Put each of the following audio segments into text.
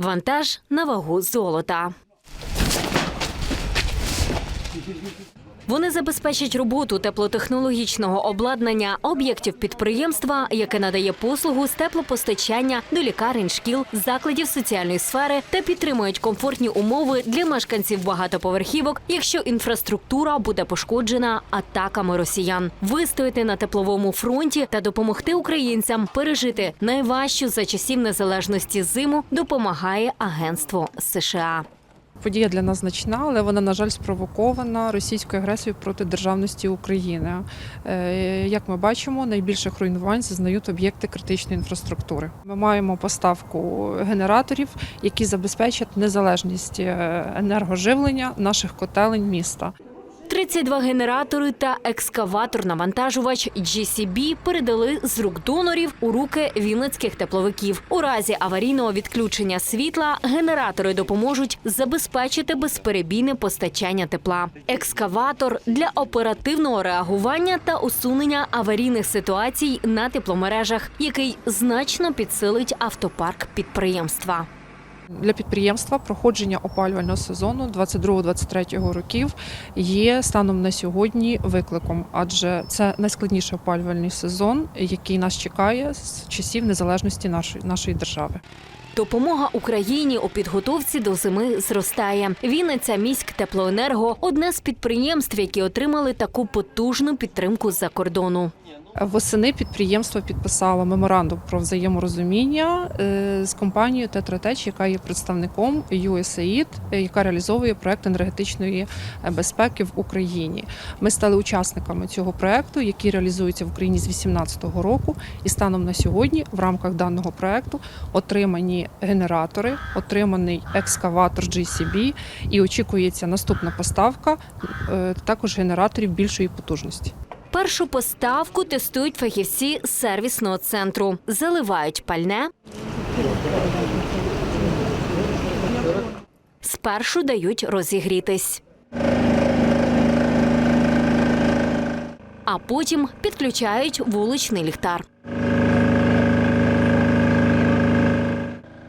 Вантаж на вагу золота. Вони забезпечать роботу теплотехнологічного обладнання об'єктів підприємства, яке надає послугу з теплопостачання до лікарень, шкіл, закладів соціальної сфери та підтримують комфортні умови для мешканців багатоповерхівок, якщо інфраструктура буде пошкоджена атаками росіян. Вистояти на тепловому фронті та допомогти українцям пережити найважчу за часів незалежності зиму допомагає агентство США. Подія для нас значна, але вона, на жаль, спровокована російською агресією проти державності України. Е, Як ми бачимо, найбільших руйнувань зазнають об'єкти критичної інфраструктури. Ми маємо поставку генераторів, які забезпечать незалежність е, енергоживлення наших котелень міста. 32 генератори та екскаватор-навантажувач GCB передали з рук донорів у руки вінницьких тепловиків. У разі аварійного відключення світла генератори допоможуть забезпечити безперебійне постачання тепла. Екскаватор для оперативного реагування та усунення аварійних ситуацій на тепломережах, який значно підсилить автопарк підприємства. Для підприємства проходження опалювального сезону 22-23 років є станом на сьогодні викликом, адже це найскладніший опалювальний сезон, який нас чекає з часів незалежності нашої нашої держави. Допомога Україні у підготовці до зими зростає. Вінниця міськ теплоенерго одне з підприємств, які отримали таку потужну підтримку з-за кордону. Восени підприємство підписало меморандум про взаєморозуміння е, з компанією Тетратеч, яка є представником USAID, е, яка реалізовує проект енергетичної е, безпеки в Україні. Ми стали учасниками цього проекту, який реалізується в Україні з 2018 року. І станом на сьогодні, в рамках даного проекту, отримані генератори, отриманий екскаватор GCB і очікується наступна поставка е, також генераторів більшої потужності. Першу поставку тестують фахівці сервісного центру. Заливають пальне. Спершу дають розігрітись. А потім підключають вуличний ліхтар.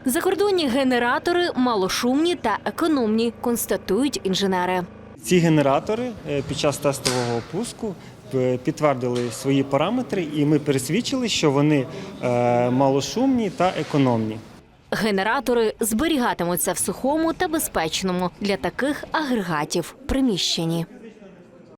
Закордонні генератори малошумні та економні, констатують інженери. Ці генератори е, під час тестового пуску е, підтвердили свої параметри, і ми пересвідчили, що вони е, малошумні та економні. Генератори зберігатимуться в сухому та безпечному для таких агрегатів приміщенні.